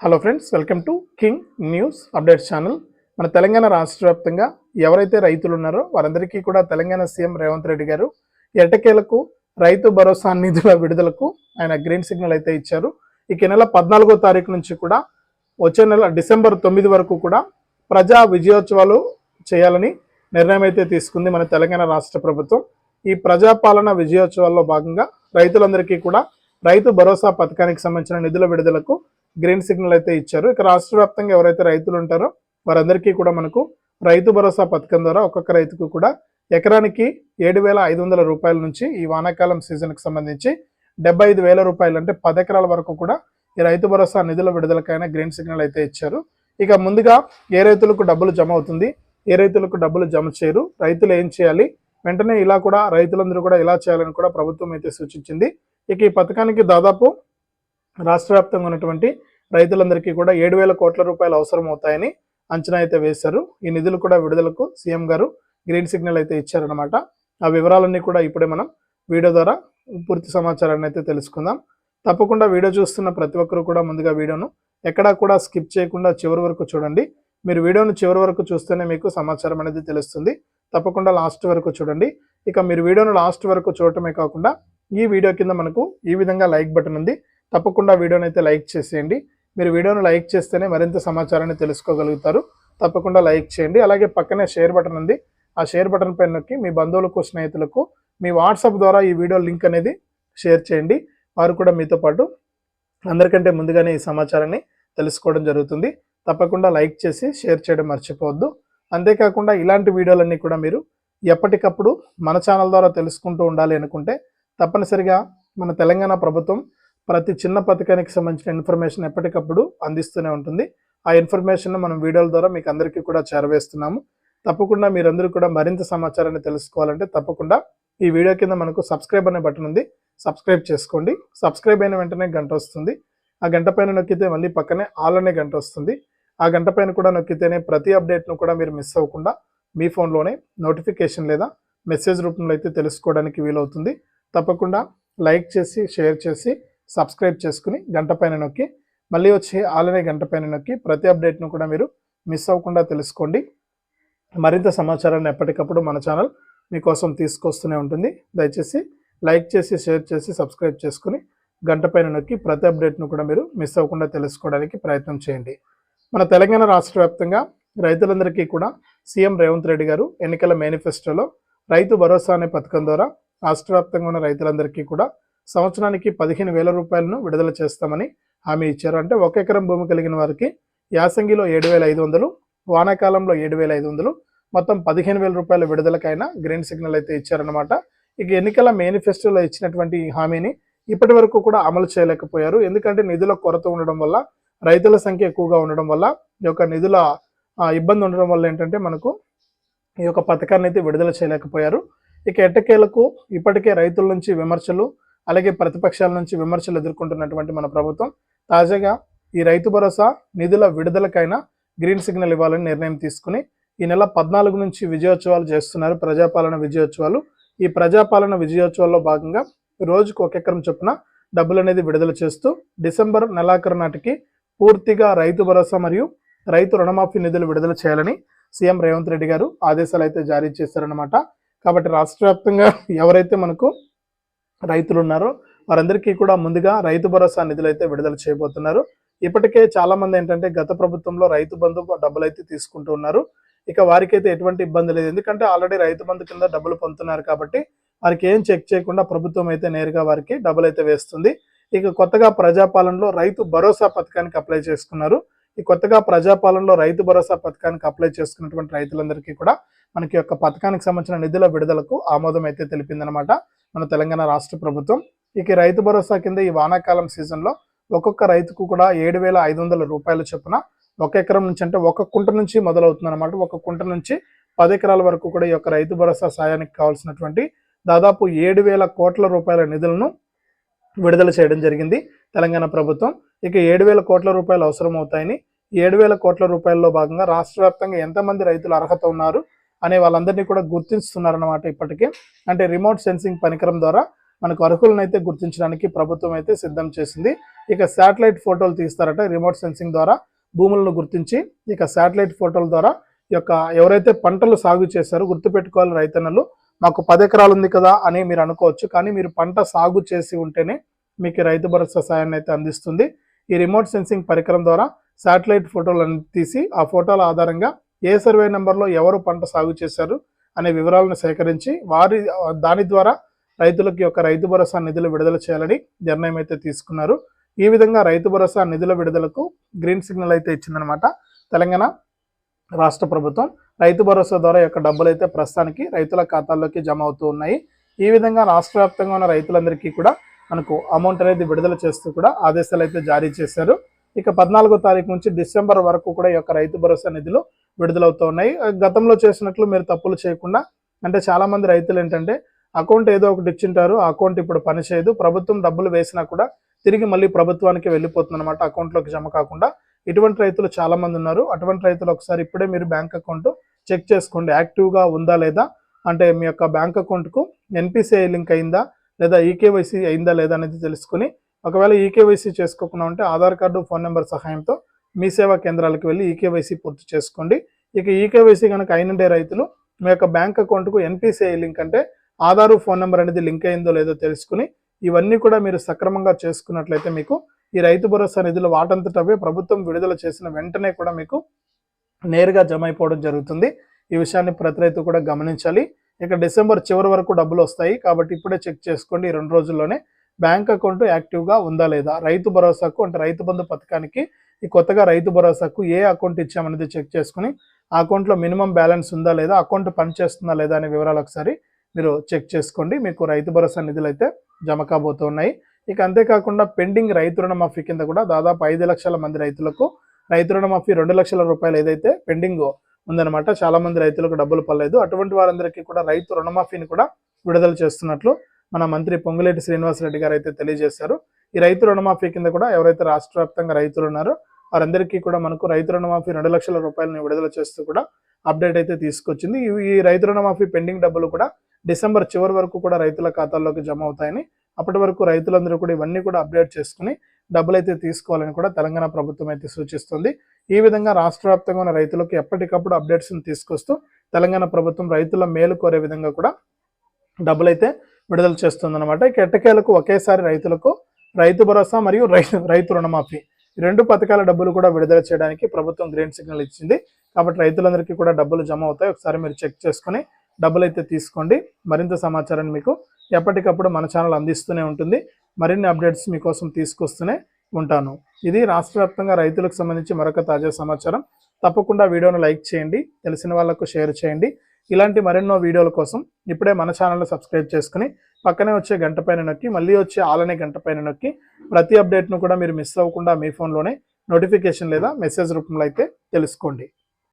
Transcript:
Hello friends welcome to King News updates channel మన తెలంగాణ రాష్ట్ర వ్యాప్తంగా ఎవరైతే రైతులు ఉన్నారో వారందరికీ కూడా తెలంగాణ సీఎం రేవంత్ రెడ్డి గారు ఎటకేలకు రైతు భరోసా నిధుల విడుదలకు ఆయన గ్రీన్ సిగ్నల్ అయితే ఇచ్చారు. ఇక నెల పద్నాలుగో తారీఖు నుంచి కూడా వచ్చే నెల డిసెంబర్ తొమ్మిది వరకు కూడా ప్రజా విజయోత్సవాలు చేయాలని నిర్ణయం అయితే తీసుకుంది మన తెలంగాణ రాష్ట్ర ప్రభుత్వం. ఈ ప్రజాపాలన విజయోత్సవాల్లో భాగంగా రైతులందరికీ కూడా రైతు భరోసా పథకానికి సంబంధించిన నిధుల విడుదలకు గ్రీన్ సిగ్నల్ అయితే ఇచ్చారు. ఇక రాష్ట్ర వ్యాప్తంగా ఎవరైతే రైతులు ఉంటారో వారందరికీ కూడా మనకు రైతు భరోసా పథకం ద్వారా ఒక్కొక్క రైతుకు కూడా ఎకరానికి ఏడు వేల ఐదు వందల రూపాయల నుంచి ఈ వానాకాలం సీజన్కి సంబంధించి డెబ్బై ఐదు వేల రూపాయలు అంటే పది ఎకరాల వరకు కూడా ఈ రైతు భరోసా నిధుల విడుదలకైనా గ్రీన్ సిగ్నల్ అయితే ఇచ్చారు. ఇక ముందుగా ఏ రైతులకు డబ్బులు జమ అవుతుంది? ఏ రైతులకు డబ్బులు జమ చేయరు? రైతులు ఏం చేయాలి? వెంటనే ఇలా కూడా రైతులందరూ కూడా ఇలా చేయాలని కూడా ప్రభుత్వం అయితే సూచించింది. ఇక ఈ పథకానికి దాదాపు రాష్ట్ర వ్యాప్తంగా ఉన్నటువంటి రైతులందరికీ కూడా ఏడు వేల కోట్ల రూపాయలు అవసరం అవుతాయని అంచనా అయితే వేశారు. ఈ నిధులు కూడా విడుదలకు సీఎం గారు గ్రీన్ సిగ్నల్ అయితే ఇచ్చారనమాట ఆ వివరాలన్నీ కూడా ఇప్పుడే మనం వీడియో ద్వారా పూర్తి సమాచారాన్ని అయితే తెలుసుకుందాం. తప్పకుండా వీడియో చూస్తున్న ప్రతి ఒక్కరు కూడా ముందుగా వీడియోను ఎక్కడా కూడా స్కిప్ చేయకుండా చివరి వరకు చూడండి. మీరు వీడియోను చివరి వరకు చూస్తేనే మీకు సమాచారం అనేది తెలుస్తుంది. తప్పకుండా లాస్ట్ వరకు చూడండి. ఇక మీరు వీడియోను లాస్ట్ వరకు చూడటమే కాకుండా ఈ వీడియో కింద మనకు ఈ విధంగా లైక్ బటన్ ఉంది. తప్పకుండా వీడియోని అయితే లైక్ చేసేయండి. మీరు వీడియోను లైక్ చేస్తేనే మరింత సమాచారాన్ని తెలుసుకోగలుగుతారు. తప్పకుండా లైక్ చేయండి. అలాగే పక్కనే షేర్ బటన్ ఉంది. ఆ షేర్ బటన్ పైన నొక్కి మీ బంధువులకు స్నేహితులకు మీ వాట్సాప్ ద్వారా ఈ వీడియో లింక్ అనేది షేర్ చేయండి. వారు కూడా మీతో పాటు అందరికంటే ముందుగానే ఈ సమాచారాన్ని తెలుసుకోవడం జరుగుతుంది. తప్పకుండా లైక్ చేసి షేర్ చేయడం మర్చిపోవద్దు. అంతేకాకుండా ఇలాంటి వీడియోలన్నీ కూడా మీరు ఎప్పటికప్పుడు మన ఛానల్ ద్వారా తెలుసుకుంటూ ఉండాలి అనుకుంటే తప్పనిసరిగా మన తెలంగాణ ప్రభుత్వం ప్రతి చిన్న పథకానికి సంబంధించిన ఇన్ఫర్మేషన్ ఎప్పటికప్పుడు అందిస్తూనే ఉంటుంది. ఆ ఇన్ఫర్మేషన్ మనం వీడియోల ద్వారా మీకు అందరికీ కూడా చేరవేస్తున్నాము. తప్పకుండా మీరందరూ కూడా మరింత సమాచారాన్ని తెలుసుకోవాలంటే తప్పకుండా ఈ వీడియో కింద మనకు సబ్స్క్రైబ్ అనే బటన్ ఉంది. సబ్స్క్రైబ్ చేసుకోండి. సబ్స్క్రైబ్ అయిన వెంటనే గంట వస్తుంది. ఆ గంట పైన నొక్కితే మళ్ళీ పక్కనే ఆల్ అనే గంట వస్తుంది. ఆ గంట పైన కూడా నొక్కితేనే ప్రతి అప్డేట్ను కూడా మీరు మిస్ అవ్వకుండా మీ ఫోన్లోనే నోటిఫికేషన్ లేదా మెసేజ్ రూపంలో అయితే తెలుసుకోవడానికి వీలవుతుంది. తప్పకుండా లైక్ చేసి షేర్ చేసి సబ్స్క్రైబ్ చేసుకుని గంట పైన నొక్కి మళ్ళీ వచ్చి ఆలనే గంట పైన నొక్కి ప్రతి అప్డేట్ను కూడా మీరు మిస్ అవ్వకుండా తెలుసుకోండి. మరింత సమాచారాన్ని ఎప్పటికప్పుడు మన ఛానల్ మీకోసం తీసుకొస్తూనే ఉంటుంది. దయచేసి లైక్ చేసి షేర్ చేసి సబ్స్క్రైబ్ చేసుకుని గంట పైన నొక్కి ప్రతి అప్డేట్ను కూడా మీరు మిస్ అవ్వకుండా తెలుసుకోవడానికి ప్రయత్నం చేయండి. మన తెలంగాణ రాష్ట్ర వ్యాప్తంగా రైతులందరికీ కూడా సీఎం రేవంత్ రెడ్డి గారు ఎన్నికల మేనిఫెస్టోలో రైతు భరోసా అనే పథకం ద్వారా రాష్ట్ర వ్యాప్తంగా ఉన్న రైతులందరికీ కూడా సంవత్సరానికి పదిహేను వేల రూపాయలను విడుదల చేస్తామని హామీ ఇచ్చారు. అంటే ఒక ఎకరం భూమి కలిగిన వారికి యాసంగిలో ఏడు వేల ఐదు వందలు వానాకాలంలో ఏడు వేల ఐదు వందలు మొత్తం పదిహేను వేల రూపాయల విడుదలకైనా గ్రీన్ సిగ్నల్ అయితే ఇచ్చారనమాట ఇక ఎన్నికల మేనిఫెస్టోలో ఇచ్చినటువంటి హామీని ఇప్పటి వరకు కూడా అమలు చేయలేకపోయారు. ఎందుకంటే నిధుల కొరత ఉండడం వల్ల రైతుల సంఖ్య ఎక్కువగా ఉండడం వల్ల ఈ యొక్క నిధుల ఇబ్బంది ఉండడం వల్ల ఏంటంటే మనకు ఈ యొక్క పథకాన్ని అయితే విడుదల చేయలేకపోయారు. ఇక ఎట్టకేలకు ఇప్పటికే రైతుల నుంచి విమర్శలు అలాగే ప్రతిపక్షాల నుంచి విమర్శలు ఎదుర్కొంటున్నటువంటి మన ప్రభుత్వం తాజాగా ఈ రైతు భరోసా నిధుల విడుదలకైనా గ్రీన్ సిగ్నల్ ఇవ్వాలని నిర్ణయం తీసుకుని ఈ నెల పద్నాలుగు నుంచి విజయోత్సవాలు చేస్తున్నారు ప్రజాపాలన విజయోత్సవాలు. ఈ ప్రజాపాలన విజయోత్సవాల్లో భాగంగా రోజుకు ఒక ఎకరం చొప్పున డబ్బులు అనేది విడుదల చేస్తూ డిసెంబర్ నెలాఖరు నాటికి పూర్తిగా రైతు భరోసా మరియు రైతు రుణమాఫీ నిధులు విడుదల చేయాలని సీఎం రేవంత్ రెడ్డి గారు ఆదేశాలు అయితే జారీ చేశారనమాట కాబట్టి రాష్ట్ర వ్యాప్తంగా ఎవరైతే మనకు రైతులు ఉన్నారో వారందరికీ కూడా ముందుగా రైతు భరోసా నిధులు అయితే విడుదల చేయబోతున్నారు. ఇప్పటికే చాలా మంది ఏంటంటే గత ప్రభుత్వంలో రైతు బంధు డబ్బులు అయితే తీసుకుంటూ ఉన్నారు. ఇక వారికైతే ఎటువంటి ఇబ్బంది లేదు. ఎందుకంటే ఆల్రెడీ రైతు బంధు కింద డబ్బులు పొందుతున్నారు కాబట్టి వారికి ఏం చెక్ చేయకుండా ప్రభుత్వం అయితే నేరుగా వారికి డబ్బులు అయితే వేస్తుంది. ఇక కొత్తగా ప్రజాపాలనలో రైతు భరోసా పథకానికి అప్లై చేసుకున్నారు. ఈ కొత్తగా ప్రజాపాలనలో రైతు భరోసా పథకానికి అప్లై చేసుకున్నటువంటి రైతులందరికీ కూడా మనకి యొక్క పథకానికి సంబంధించిన నిధుల విడుదలకు ఆమోదం అయితే తెలిపిందనమాట మన తెలంగాణ రాష్ట్ర ప్రభుత్వం. ఇక రైతు భరోసా కింద ఈ వానాకాలం సీజన్లో ఒక్కొక్క రైతుకు కూడా ఏడు వేల ఐదు వందల రూపాయల చొప్పున ఒక ఎకరం నుంచి అంటే ఒక కుంట నుంచి మొదలవుతుంది అనమాట ఒక కుంట నుంచి పది ఎకరాల వరకు కూడా ఈ యొక్క రైతు భరోసా సాయానికి కావాల్సినటువంటి దాదాపు ఏడు వేల కోట్ల రూపాయల నిధులను విడుదల చేయడం జరిగింది తెలంగాణ ప్రభుత్వం. ఇక ఏడు వేల కోట్ల రూపాయలు అవసరం అవుతాయని ఏడు వేల కోట్ల రూపాయల్లో భాగంగా రాష్ట్ర వ్యాప్తంగా ఎంతమంది రైతులు అర్హత ఉన్నారు అనే వాళ్ళందరినీ కూడా గుర్తిస్తున్నారన్నమాట ఇప్పటికే. అంటే రిమోట్ సెన్సింగ్ పరికరం ద్వారా మనకు అర్హులనైతే గుర్తించడానికి ప్రభుత్వం అయితే సిద్ధం చేసింది. ఇక శాటిలైట్ ఫోటోలు తీస్తారట రిమోట్ సెన్సింగ్ ద్వారా భూములను గుర్తించి. ఇక శాటిలైట్ ఫోటోల ద్వారా ఈ యొక్క ఎవరైతే పంటలు సాగు చేశారో గుర్తుపెట్టుకోవాలి రైతన్నలు మాకు పది ఎకరాలు ఉంది కదా అని మీరు అనుకోవచ్చు కానీ మీరు పంట సాగు చేసి ఉంటేనే మీకు రైతు భరోసా సాయాన్ని అయితే అందిస్తుంది. ఈ రిమోట్ సెన్సింగ్ పరికరం ద్వారా శాటిలైట్ ఫోటోలను తీసి ఆ ఫోటోల ఆధారంగా ఏ సర్వే నెంబర్లో ఎవరు పంట సాగు చేశారు అనే వివరాలను సేకరించి వారి దాని ద్వారా రైతులకి యొక్క రైతు భరోసా నిధులు విడుదల చేయాలని నిర్ణయం అయితే తీసుకున్నారు. ఈ విధంగా రైతు భరోసా నిధుల విడుదలకు గ్రీన్ సిగ్నల్ అయితే ఇచ్చిందనమాట తెలంగాణ రాష్ట్ర ప్రభుత్వం రైతు భరోసా ద్వారా యొక్క డబ్బులు అయితే ప్రస్తుతానికి రైతుల ఖాతాల్లోకి జమ అవుతూ ఉన్నాయి. ఈ విధంగా రాష్ట్ర వ్యాప్తంగా ఉన్న రైతులందరికీ కూడా మనకు అమౌంట్ అనేది విడుదల చేస్తూ కూడా ఆదేశాలు అయితే జారీ చేశారు. ఇక పద్నాలుగో తారీఖు నుంచి డిసెంబర్ వరకు కూడా ఈ యొక్క రైతు భరోసా నిధులు విడుదలవుతూ ఉన్నాయి. గతంలో చేసినట్లు మీరు తప్పులు చేయకుండా అంటే చాలా మంది రైతులు ఏంటంటే అకౌంట్ ఏదో ఒకటి ఇచ్చింటారు ఆ అకౌంట్ ఇప్పుడు పనిచేయదు ప్రభుత్వం డబ్బులు వేసినా కూడా తిరిగి మళ్ళీ ప్రభుత్వానికి వెళ్ళిపోతుంది అనమాట అకౌంట్లోకి జమ కాకుండా. ఇటువంటి రైతులు చాలా మంది ఉన్నారు. అటువంటి రైతులు ఒకసారి ఇప్పుడే మీరు బ్యాంక్ అకౌంట్ చెక్ చేసుకోండి. యాక్టివ్గా ఉందా లేదా? అంటే మీ యొక్క బ్యాంక్ అకౌంట్కు ఎన్పిసిఐ లింక్ అయిందా? లేదా ఈకేవైసీ అయిందా లేదా అనేది తెలుసుకుని ఒకవేళ ఈకేవైసీ చేసుకోకుండా ఉంటే ఆధార్ కార్డు ఫోన్ నెంబర్ సహాయంతో మీ సేవా కేంద్రాలకు వెళ్ళి ఈకేవైసీ పూర్తి చేసుకోండి. ఇక ఈకేవైసీ కనుక అయినండే రైతులు మీ యొక్క బ్యాంక్ అకౌంట్కు ఎన్పిసిఐ లింక్ అంటే ఆధారు ఫోన్ నెంబర్ అనేది లింక్ అయిందో లేదో తెలుసుకుని ఇవన్నీ కూడా మీరు సక్రమంగా చేసుకున్నట్లయితే మీకు ఈ రైతు భరోసా నిధులు వాటంతటవే ప్రభుత్వం విడుదల చేసిన వెంటనే కూడా మీకు నేరుగా జమ అయిపోవడం జరుగుతుంది. ఈ విషయాన్ని ప్రతి రైతు కూడా గమనించాలి. ఇక డిసెంబర్ చివరి వరకు డబ్బులు వస్తాయి కాబట్టి ఇప్పుడే చెక్ చేసుకోండి. ఈ రెండు రోజుల్లోనే బ్యాంక్ అకౌంట్ యాక్టివ్గా ఉందా లేదా? రైతు భరోసాకు అంటే రైతు బంధు పథకానికి ఈ కొత్తగా రైతు భరోసాకు ఏ అకౌంట్ ఇచ్చామనేది చెక్ చేసుకుని ఆ అకౌంట్లో మినిమం బ్యాలెన్స్ ఉందా లేదా అకౌంట్ పనిచేస్తుందా లేదా అనే వివరాలు ఒకసారి మీరు చెక్ చేసుకోండి. మీకు రైతు భరోసా నిధులు అయితే జమ కాబోతున్నాయి ఇక అంతేకాకుండా పెండింగ్ రైతు రుణమాఫీ కింద కూడా దాదాపు ఐదు లక్షల మంది రైతులకు రైతు రుణమాఫీ రెండు లక్షల రూపాయలు ఏదైతే పెండింగ్ ఉందన్నమాట చాలా మంది రైతులకు డబ్బులు పడలేదు. అటువంటి వారందరికీ కూడా రైతు రుణమాఫీని కూడా విడుదల చేస్తున్నట్లు మన మంత్రి పొంగులేటి శ్రీనివాసరెడ్డి గారు అయితే తెలియజేశారు. ఈ రైతు రుణమాఫీ కింద కూడా ఎవరైతే రాష్ట్ర వ్యాప్తంగా రైతులు ఉన్నారో వారందరికీ కూడా మనకు రైతు రుణమాఫీ రెండు లక్షల రూపాయలని విడుదల చేస్తూ కూడా అప్డేట్ అయితే తీసుకొచ్చింది. ఈ- రైతు రుణమాఫీ పెండింగ్ డబ్బులు కూడా డిసెంబర్ చివరి వరకు కూడా రైతుల ఖాతాల్లోకి జమ అవుతాయని అప్పటి వరకు రైతులందరూ కూడా ఇవన్నీ కూడా అప్డేట్ చేసుకుని డబ్బులు అయితే తీసుకోవాలని కూడా తెలంగాణ ప్రభుత్వం అయితే సూచిస్తుంది. ఈ విధంగా రాష్ట్ర వ్యాప్తంగా ఉన్న రైతులకు ఎప్పటికప్పుడు అప్డేట్స్ని తీసుకొస్తూ తెలంగాణ ప్రభుత్వం రైతుల మేలు కోరే విధంగా కూడా డబ్బులైతే విడుదల చేస్తుందన్నమాట. ఇక ఎట్టకేలకు ఒకేసారి రైతులకు రైతు భరోసా మరియు రైతు రైతు రుణమాఫీ. రెండు పథకాల డబ్బులు కూడా విడుదల చేయడానికి ప్రభుత్వం గ్రీన్ సిగ్నల్ ఇచ్చింది. కాబట్టి రైతులందరికీ కూడా డబ్బులు జమ అవుతాయి. ఒకసారి మీరు చెక్ చేసుకుని డబ్బులు అయితే తీసుకోండి. మరింత సమాచారాన్ని మీకు ఎప్పటికప్పుడు మన ఛానల్ అందిస్తూనే ఉంటుంది. మరిన్ని అప్డేట్స్ మీకోసం తీసుకొస్తూనే ఉంటాను. ఇది రాష్ట్ర వ్యాప్తంగా రైతులకు సంబంధించి మరొక తాజా సమాచారం. తప్పకుండా వీడియోను లైక్ చేయండి. తెలిసిన వాళ్ళకు షేర్ చేయండి. ఇలాంటి మరెన్నో వీడియోల కోసం ఇప్పుడే మన ఛానల్ని సబ్స్క్రైబ్ చేసుకుని పక్కనే వచ్చే గంట పైన నొక్కి మళ్ళీ వచ్చే ఆలనే గంట పైన నొక్కి ప్రతి అప్డేట్ను కూడా మీరు మిస్ అవ్వకుండా మీ ఫోన్లోనే నోటిఫికేషన్ లేదా మెసేజ్ రూపంలో అయితే తెలుసుకోండి.